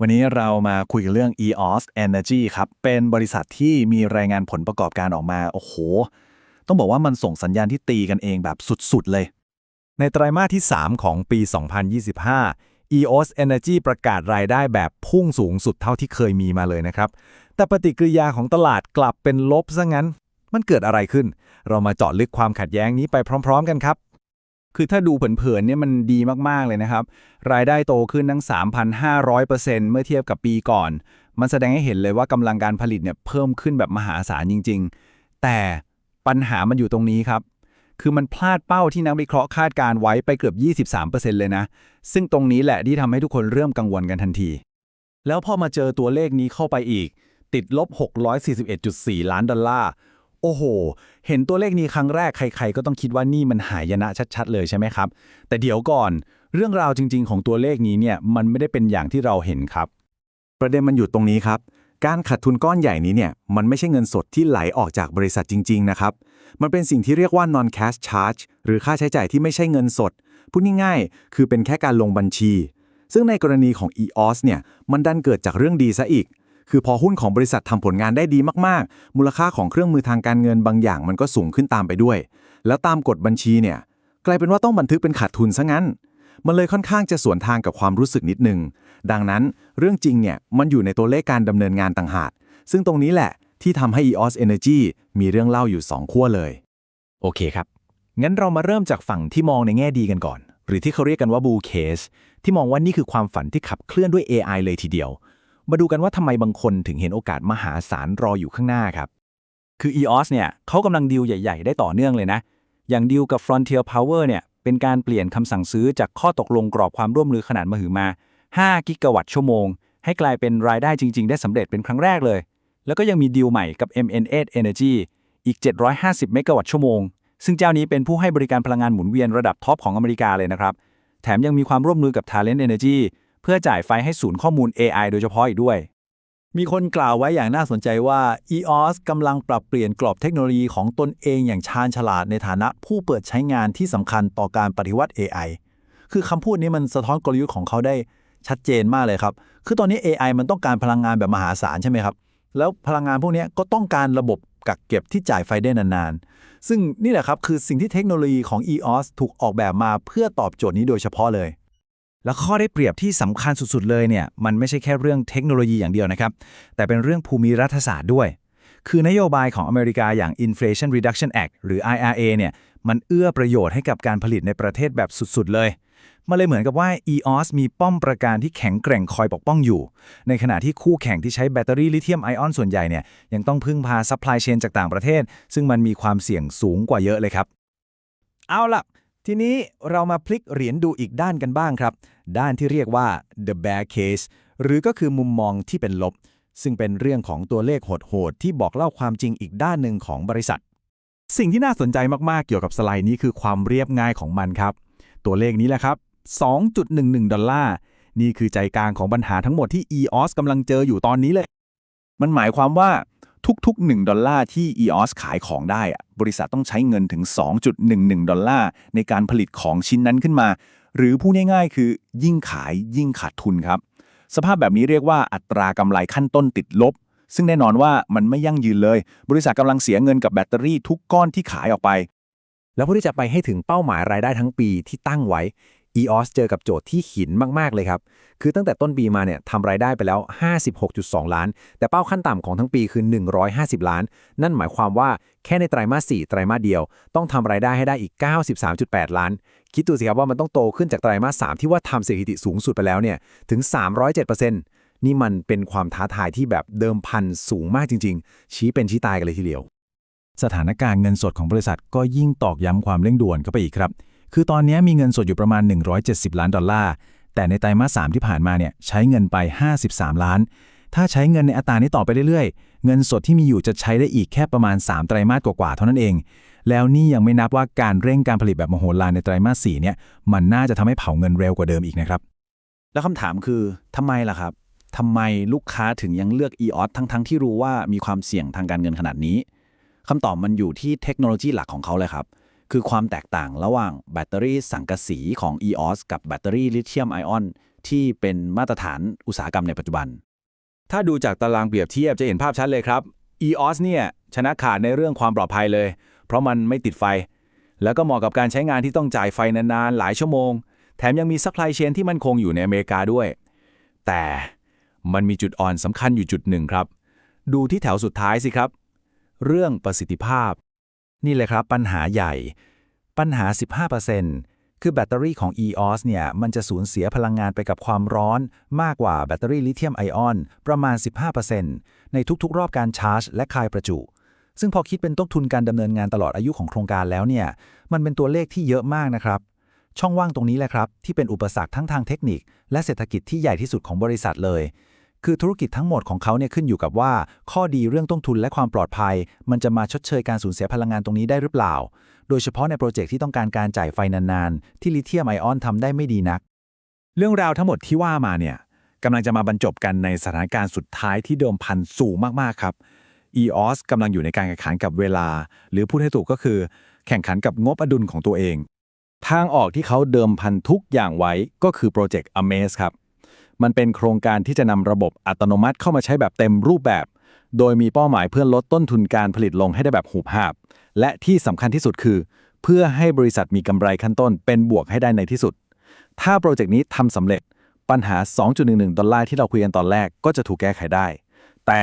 วันนี้เรามาคุยกันเรื่อง EOS Energy ครับ เป็นบริษัทที่มีรายงานผลประกอบการออกมา โอ้โห ต้องบอกว่ามันส่งสัญญาณที่ตีกันเองแบบสุด ๆ เลย ในไตรมาสที่ 3 ของปี 2025 EOS Energy ประกาศรายได้แบบพุ่งสูงสุดเท่าที่เคยมีมาเลยนะครับ แต่ปฏิกิริยาของตลาดกลับเป็นลบซะงั้น มันเกิดอะไรขึ้น เรามาเจาะลึกความขัดแย้งนี้ไปพร้อม ๆ กันครับ คือถ้าดูเผินๆเนี่ยมันดีมากๆเลยนะครับ รายได้โตขึ้นทั้ง 3,500%เมื่อเทียบกับปีก่อน มันแสดงให้เห็นเลยว่ากำลังการผลิตเนี่ยเพิ่มขึ้นแบบมหาศาลจริง ๆ แต่ปัญหามันอยู่ตรงนี้ครับ คือมันพลาดเป้าที่นักวิเคราะห์คาดการไว้ไปเกือบ 23%เลยนะ ซึ่งตรงนี้แหละที่ทำให้ทุกคนเริ่มกังวลกันทันที แล้วพอมาเจอตัวเลขนี้เข้าไปอีก ติดลบ 641.4 ล้านดอลลาร์ โอ้โห เห็นตัวเลขนี้ครั้งแรกใครๆ ก็ต้องคิดว่านี่มันหายนะชัด ๆ เลยใช่ไหมครับ แต่เดี๋ยวก่อน เรื่องราวจริง ๆ ของตัวเลขนี้เนี่ยมันไม่ได้เป็นอย่างที่เราเห็นครับ ประเด็นมันอยู่ตรงนี้ครับ การขาดทุนก้อนใหญ่นี้เนี่ยมันไม่ใช่เงินสดที่ไหลออกจากบริษัทจริง ๆ นะครับ มันเป็นสิ่งที่เรียกว่า non cash charge หรือค่าใช้จ่ายที่ไม่ใช่เงินสดพูดง่ายๆคือเป็นแค่การลงบัญชี ซึ่งในกรณีของ EOS เนี่ยมันดันเกิดจากเรื่องดีซะอีก คือพอหุ้นของบริษัททำผลงานได้ดีมากๆ มูลค่าของเครื่องมือทางการเงินบางอย่างมันก็สูงขึ้นตามไปด้วย แล้วตามกฎบัญชีเนี่ยกลายเป็นว่าต้องบันทึกเป็นขาดทุนซะงั้น มันเลยค่อนข้างจะสวนทางกับความรู้สึกนิดนึง ดังนั้นเรื่องจริงเนี่ยมันอยู่ในตัวเลขการดำเนินงานต่างหาก ซึ่งตรงนี้แหละที่ทำให้ EOS Energy มีเรื่องเล่าอยู่ 2 ขั้วเลย โอเคครับ งั้นเรามาเริ่มจากฝั่งที่มองในแง่ดีกันก่อน หรือที่เขาเรียกกันว่า bull case ที่มองว่านี่คือความฝันที่ขับเคลื่อนด้วย AI เลยทีเดียว มาดูกันว่าทำไมบางคนถึงเห็นโอกาสมหาศาลรออยู่ข้างหน้าครับ คือ EOS เนี่ยเขากำลังดีลใหญ่ ๆ ได้ต่อเนื่องเลยนะ อย่างดีลกับ Frontier Power เนี่ยเป็นการเปลี่ยนคำสั่งซื้อจากข้อตกลงกรอบความร่วมมือขนาดมหึมา 5 กิกะวัตต์ชั่วโมง ให้กลายเป็นรายได้จริง ๆ ได้สำเร็จเป็นครั้งแรกเลย แล้วก็ยังมีดีลใหม่กับ MN8 Energy อีก 750 เมกะวัตต์ชั่วโมง ซึ่งเจ้านี้เป็นผู้ให้บริการพลังงานหมุนเวียนระดับท็อปของอเมริกาเลยนะครับ แถมยังมีความร่วมมือกับ Talent Energy เพื่อจ่ายไฟให้ศูนย์ข้อมูล AI โดยเฉพาะอีกด้วย มีคนกล่าวไว้อย่างน่าสนใจว่า EOS กำลังปรับเปลี่ยนกรอบเทคโนโลยีของตนเองอย่างชาญฉลาดในฐานะผู้เปิดใช้งานที่สำคัญต่อการปฏิวัติ AI คือคำพูดนี้มันสะท้อนกลยุทธ์ของเขาได้ชัดเจนมากเลยครับ คือตอนนี้ AI มันต้องการพลังงานแบบมหาศาลใช่ไหมครับ แล้วพลังงานพวกนี้ก็ต้องการระบบกักเก็บที่จ่ายไฟได้นานๆ ซึ่งนี่แหละครับคือสิ่งที่เทคโนโลยีของ EOS ถูกออกแบบมาเพื่อตอบโจทย์นี้โดยเฉพาะเลย แล้วข้อได้เปรียบที่สำคัญสุดๆเลยเนี่ยมันไม่ใช่แค่เรื่องเทคโนโลยีอย่างเดียวนะครับ แต่เป็นเรื่องภูมิรัฐศาสตร์ด้วย คือนโยบายของอเมริกาอย่าง Inflation Reduction Act หรือ IRA เนี่ยมันเอื้อประโยชน์ให้กับการผลิตในประเทศแบบสุดๆเลยมันเลยเหมือนกับว่า EOS มีป้อมประการที่แข็งแกร่งคอยปกป้องอยู่ ในขณะที่คู่แข่งที่ใช้แบตเตอรี่ลิเธียมไอออนส่วนใหญ่เนี่ยยังต้องพึ่งพาซัพพลายเชนจากต่างประเทศ ซึ่งมันมีความเสี่ยงสูงกว่าเยอะเลยครับ เอาล่ะ ทีนี้เรามาพลิกเหรียญดูอีกด้านกันบ้างครับ ด้านที่เรียกว่า the bear case หรือก็คือมุมมองที่เป็นลบ ซึ่งเป็นเรื่องของตัวเลขโหดๆที่บอกเล่าความจริงอีกด้านหนึ่งของบริษัท สิ่งที่น่าสนใจมากๆ เกี่ยวกับสไลด์นี้คือความเรียบง่ายของมันครับ ตัวเลขนี้แหละครับ 2.11 ดอลลาร์ นี่คือใจกลางของปัญหาทั้งหมดที่ EOS กำลังเจออยู่ตอนนี้เลย มันหมายความว่าทุกๆ 1 ดอลลาร์ที่ EOS ขายของได้ บริษัทต้องใช้เงินถึง 2.11 ดอลลาร์ในการผลิตของชิ้นนั้นขึ้นมา หรือพูดง่ายๆ คือยิ่งขายยิ่งขาดทุนครับ สภาพแบบนี้เรียกว่าอัตรากำไรขั้นต้นติดลบ ซึ่งแน่นอนว่ามันไม่ยั่งยืนเลย บริษัทกำลังเสียเงินกับแบตเตอรี่ทุกก้อนที่ขายออกไป แล้วเพื่อที่จะไปให้ถึงเป้าหมายรายได้ทั้งปีที่ตั้งไว้ EOS เจอกับโจทย์ที่หินมาก ๆ เลยครับ คือตั้งแต่ต้นปีมาเนี่ยทำรายได้ไปแล้ว 56.2 ล้าน แต่เป้าขั้นต่ำของทั้งปีคือ 150 ล้าน นั่นหมายความว่าแค่ในไตรมาส 4 ไตรมาสเดียว ต้องทำรายได้ให้ได้อีก 93.8 ล้าน คิดดูสิครับว่ามันต้องโตขึ้นจากไตรมาส 3 ที่ว่าทำสถิติสูงสุดไปแล้วเนี่ยถึง 307%นี่มันเป็นความท้าทายที่แบบเดิมพันสูงมากจริง ๆ ชี้เป็นชี้ตายกันเลยทีเดียว สถานการณ์เงินสดของบริษัทก็ยิ่งตอกย้ำความเร่งด่วนเข้าไปอีกครับ คือตอนนี้มีเงินสดอยู่ประมาณ 170 ล้านดอลลาร์ แต่ในไตรมาส 3 ที่ผ่านมาเนี่ยใช้เงินไป 53 ล้าน ถ้าใช้เงินในอัตรานี้ต่อไปเรื่อยๆ เงินสดที่มีอยู่จะใช้ได้อีกแค่ประมาณ 3 ไตรมาสกว่าๆ เท่านั้นเอง แล้วนี่ยังไม่นับว่าการเร่งการผลิตแบบมโหฬารในไตรมาส 4 เนี่ย มันน่าจะทำให้เผาเงินเร็วกว่าเดิมอีกนะครับ แล้วคำถามคือทำไมล่ะครับทำไมลูกค้าถึงยังเลือก EOS ทั้งๆ ที่รู้ว่ามีความเสี่ยงทางการเงินขนาดนี้คำตอบมันอยู่ที่เทคโนโลยีหลักของเขาเลยครับ คือความแตกต่างระหว่างแบตเตอรี่สังกะสีของ EOS กับแบตเตอรี่ลิเธียมไอออนที่เป็นมาตรฐานอุตสาหกรรมในปัจจุบัน ถ้าดูจากตารางเปรียบเทียบจะเห็นภาพชัดเลยครับ EOS เนี่ยชนะขาดในเรื่องความปลอดภัยเลย เพราะมันไม่ติดไฟ แล้วก็เหมาะกับการใช้งานที่ต้องจ่ายไฟนานๆ หลายชั่วโมง แถมยังมีซัพพลายเชนที่มั่นคงอยู่ในอเมริกาด้วย แต่มันมีจุดอ่อนสำคัญอยู่จุดหนึ่งครับ ดูที่แถวสุดท้ายสิครับ เรื่องประสิทธิภาพ นี่เลยครับปัญหาใหญ่ ปัญหา 15%คือแบตเตอรี่ของ EOS เนี่ยมันจะสูญเสียพลังงานไปกับความร้อนมากกว่าแบตเตอรี่ลิเธียมไอออนประมาณ 15%ในทุกๆ รอบการชาร์จ และคายประจุ ซึ่งพอคิดเป็นต้นทุนการดำเนินงานตลอดอายุของโครงการแล้วเนี่ยมันเป็นตัวเลขที่เยอะมากนะครับช่องว่างตรงนี้แหละครับ ที่เป็นอุปสรรคทั้งทางเทคนิค และเศรษฐกิจที่ใหญ่ที่สุดของบริษัทเลย คือธุรกิจทั้งหมดของเขาเนี่ยขึ้นอยู่กับว่า ข้อดีเรื่องต้นทุนและความปลอดภัย มันจะมาชดเชยการสูญเสียพลังงานตรงนี้ได้หรือเปล่า โดยเฉพาะในโปรเจกต์ที่ต้องการการจ่ายไฟนานๆ ที่ลิเธียมไอออนทำได้ไม่ดีนัก เรื่องราวทั้งหมดที่ว่ามาเนี่ยกำลังจะมาบรรจบกันในสถานการณ์สุดท้ายที่เดิมพันสูงมากๆครับ EOS กำลังอยู่ในการแข่งขันกับเวลา หรือพูดให้ถูกก็คือ แข่งขันกับงบอดุลของตัวเอง ทางออกที่เขาเดิมพันทุกอย่างไว้ก็คือโปรเจกต์ Amaze ครับ มันเป็นโครงการที่จะนำระบบอัตโนมัติเข้ามาใช้แบบเต็มรูปแบบ โดยมีเป้าหมายเพื่อลดต้นทุนการผลิตลงให้ได้แบบหูบหาบ และที่สำคัญที่สุดคือ เพื่อให้บริษัทมีกำไรขั้นต้นเป็นบวกให้ได้ในที่สุด ถ้าโปรเจกต์นี้ทำสำเร็จปัญหา 2.11 ดอลลาร์ที่เราคุยกันตอนแรกก็จะถูกแก้ไขได้ แต่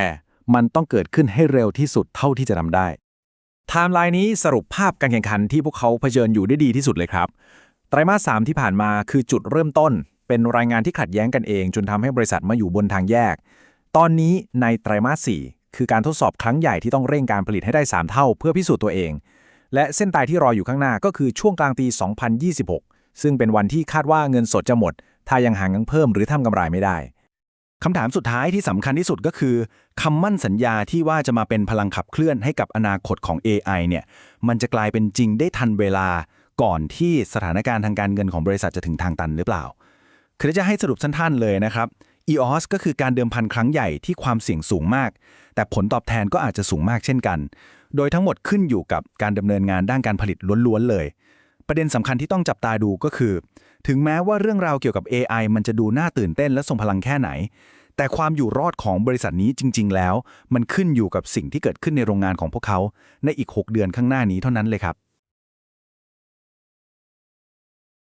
มันต้องเกิดขึ้นให้เร็วที่สุดเท่าที่จะทำได้ไทม์ไลน์นี้สรุปภาพการแข่งขันที่พวกเขาเผชิญอยู่ได้ดีที่สุดเลยครับ ไตรมาส 3 ที่ผ่านมาคือจุดเริ่มต้น เป็นรายงานที่ขัดแย้งกันเอง จนทำให้บริษัทมาอยู่บนทางแยก ตอนนี้ในไตรมาส4คือการทดสอบครั้งใหญ่ที่ต้องเร่งการผลิตให้ได้ 3 เท่า เพื่อพิสูจน์ตัวเอง และเส้นตายที่รออยู่ข้างหน้าก็คือช่วงกลางปี 2026 ซึ่งเป็นวันที่คาดว่าเงินสดจะหมด ถ้ายังหาเงินเพิ่มหรือทำกำไรไม่ได้คำถามสุดท้ายที่สำคัญที่สุดก็คือคำมั่นสัญญาที่ว่าจะมาเป็นพลังขับเคลื่อนให้กับอนาคตของ AI เนี่ยมันจะกลายเป็นจริงได้ทันเวลาก่อนที่สถานการณ์ทางการเงินของบริษัทจะถึงทางตันหรือเปล่า คือจะให้สรุปสั้นๆเลยนะครับ EOS ก็คือการเดิมพันครั้งใหญ่ที่ความเสี่ยงสูงมาก แต่ผลตอบแทนก็อาจจะสูงมากเช่นกัน โดยทั้งหมดขึ้นอยู่กับการดำเนินงานด้านการผลิตล้วนๆเลย ประเด็นสำคัญที่ต้องจับตาดูก็คือ ถึงแม้ว่าเรื่องราวเกี่ยวกับ AI มันจะดูน่าตื่นเต้นและทรงพลังแค่ไหน แต่ความอยู่รอดของบริษัทนี้จริง ๆ แล้ว มันขึ้นอยู่กับสิ่งที่เกิดขึ้นในโรงงานของพวกเขา ในอีก 6 เดือนข้างหน้านี้เท่านั้นเลยครับ